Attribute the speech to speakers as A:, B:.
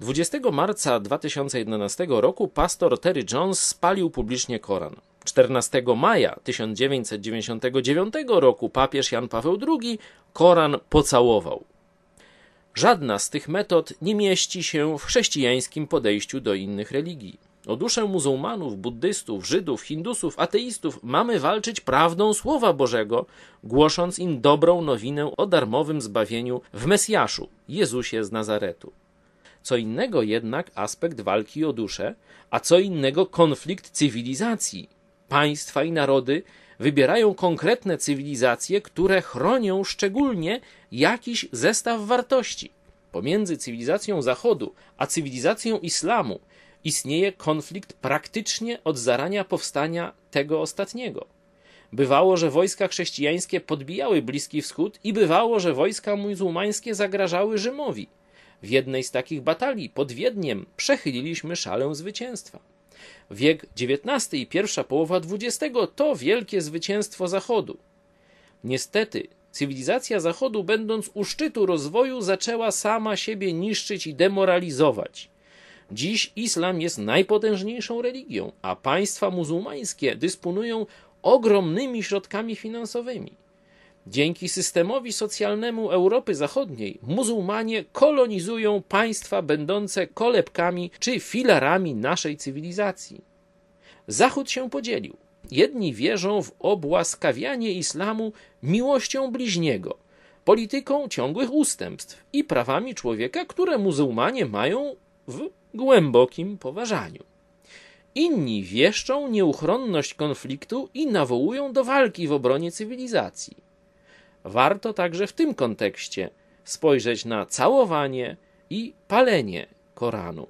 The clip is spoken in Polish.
A: 20 marca 2011 roku pastor Terry Jones spalił publicznie Koran. 14 maja 1999 roku papież Jan Paweł II Koran pocałował. Żadna z tych metod nie mieści się w chrześcijańskim podejściu do innych religii. O duszę muzułmanów, buddystów, Żydów, Hindusów, ateistów mamy walczyć prawdą Słowa Bożego, głosząc im dobrą nowinę o darmowym zbawieniu w Mesjaszu, Jezusie z Nazaretu. Co innego jednak aspekt walki o duszę, a co innego konflikt cywilizacji. Państwa i narody wybierają konkretne cywilizacje, które chronią szczególnie jakiś zestaw wartości. Pomiędzy cywilizacją Zachodu a cywilizacją islamu istnieje konflikt praktycznie od zarania powstania tego ostatniego. Bywało, że wojska chrześcijańskie podbijały Bliski Wschód i bywało, że wojska muzułmańskie zagrażały Rzymowi. W jednej z takich batalii pod Wiedniem przechyliliśmy szalę zwycięstwa. Wiek XIX i pierwsza połowa XX to wielkie zwycięstwo Zachodu. Niestety, cywilizacja Zachodu, będąc u szczytu rozwoju, zaczęła sama siebie niszczyć i demoralizować. Dziś islam jest najpotężniejszą religią, a państwa muzułmańskie dysponują ogromnymi środkami finansowymi. Dzięki systemowi socjalnemu Europy Zachodniej muzułmanie kolonizują państwa będące kolebkami czy filarami naszej cywilizacji. Zachód się podzielił. Jedni wierzą w obłaskawianie islamu miłością bliźniego, polityką ciągłych ustępstw i prawami człowieka, które muzułmanie mają w głębokim poważaniu. Inni wieszczą nieuchronność konfliktu i nawołują do walki w obronie cywilizacji. Warto także w tym kontekście spojrzeć na całowanie i palenie Koranu.